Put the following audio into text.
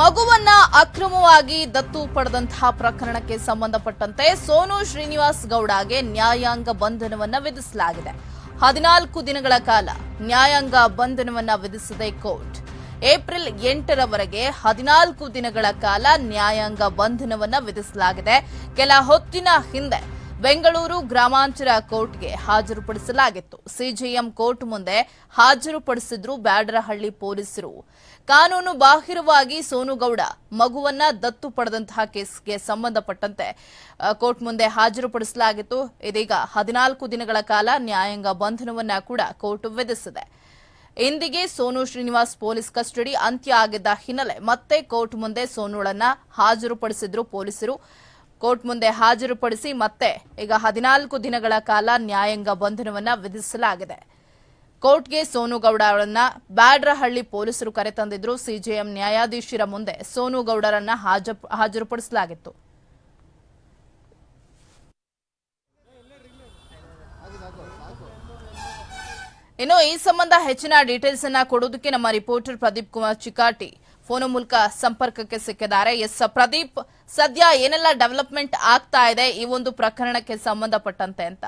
ಮಗುವನ್ನ ಅಕ್ರಮವಾಗಿ ದತ್ತು ಪಡೆದಂತಹ ಪ್ರಕರಣಕ್ಕೆ ಸಂಬಂಧಪಟ್ಟಂತೆ ಸೋನು ಶ್ರೀನಿವಾಸ್ ಗೌಡಗೆ ನ್ಯಾಯಾಂಗ ಬಂಧನವನ್ನ ವಿಧಿಸಲಾಗಿದೆ. ಹದಿನಾಲ್ಕು ದಿನಗಳ ಕಾಲ ನ್ಯಾಯಾಂಗ ಬಂಧನವನ್ನ ವಿಧಿಸಿದೆ ಕೋರ್ಟ್. ಏಪ್ರಿಲ್ ಎಂಟರವರೆಗೆ ಹದಿನಾಲ್ಕು ದಿನಗಳ ಕಾಲ ನ್ಯಾಯಾಂಗ ಬಂಧನವನ್ನ ವಿಧಿಸಲಾಗಿದೆ. ಕೆಲ ಹೊತ್ತಿನ ಹಿಂದೆ ಬೆಂಗಳೂರು ಗ್ರಾಮಾಂತರ ಕೋರ್ಟ್ಗೆ ಹಾಜರುಪಡಿಸಲಾಗಿತ್ತು. ಸಿಜೆಎಂ ಕೋರ್ಟ್ ಮುಂದೆ ಹಾಜರುಪಡಿಸಿದ್ರು ಬ್ಯಾಡರಹಳ್ಳಿ ಪೊಲೀಸರು. ಕಾನೂನು ಬಾಹಿರವಾಗಿ ಸೋನುಗೌಡ ಮಗುವನ್ನ ದತ್ತು ಪಡೆದಂತಹ ಕೇಸ್ಗೆ ಸಂಬಂಧಪಟ್ಟಂತೆ ಕೋರ್ಟ್ ಮುಂದೆ ಹಾಜರುಪಡಿಸಲಾಗಿತ್ತು. ಇದೀಗ ಹದಿನಾಲ್ಕು ದಿನಗಳ ಕಾಲ ನ್ಯಾಯಾಂಗ ಬಂಧನವನ್ನ ಕೂಡ ಕೋರ್ಟ್ ವಿಧಿಸಿದೆ. ಇಂದಿಗೆ ಸೋನು ಶ್ರೀನಿವಾಸ್ ಪೊಲೀಸ್ ಕಸ್ಟಡಿ ಅಂತ್ಯ ಆಗಿದ್ದ ಹಿನ್ನೆಲೆ ಮತ್ತೆ ಕೋರ್ಟ್ ಮುಂದೆ ಸೋನುಳನ್ನ ಹಾಜರುಪಡಿಸಿದ್ರು ಪೊಲೀಸರು. ಕೋರ್ಟ್ ಮುಂದೆ ಹಾಜರುಪಡಿಸಿ ಮತ್ತೆ ಈಗ ಹದಿನಾಲ್ಕು ದಿನಗಳ ಕಾಲ ನ್ಯಾಯಾಂಗ ಬಂಧನವನ್ನ ವಿಧಿಸಲಾಗಿದೆ. ಕೋರ್ಟ್ಗೆ ಸೋನುಗೌಡ ಅವರನ್ನ ಬ್ಯಾಡ್ರಹಳ್ಳಿ ಪೊಲೀಸರು ಕರೆತಂದಿದ್ರು ಸಿಜೆಎಂ ನ್ಯಾಯಾಧೀಶರ ಮುಂದೆ ಸೋನುಗೌಡರನ್ನ ಹಾಜ, ಹಾಜರುಪಡಿಸಲಾಗಿತ್ತು. ಇನ್ನು ಈ ಸಂಬಂಧ ಹೆಚ್ಚಿನ ಡೀಟೇಲ್ಸ್ ಅನ್ನ ಕೊಡೋದಕ್ಕೆ ನಮ್ಮ ರಿಪೋರ್ಟರ್ ಪ್ರದೀಪ್ ಕುಮಾರ್ ಚಿಕಾಟಿ ಫೋನ್ ಮೂಲಕ ಸಂಪರ್ಕಕ್ಕೆ ಸಿಕ್ಕಿದ್ದಾರೆ. ಎಸ್, ಪ್ರದೀಪ್, ಸದ್ಯ ಏನೆಲ್ಲ ಡೆವಲಪ್ಮೆಂಟ್ ಆಗ್ತಾ ಇದೆ ಈ ಒಂದು ಪ್ರಕರಣಕ್ಕೆ ಸಂಬಂಧಪಟ್ಟಂತೆ ಅಂತ?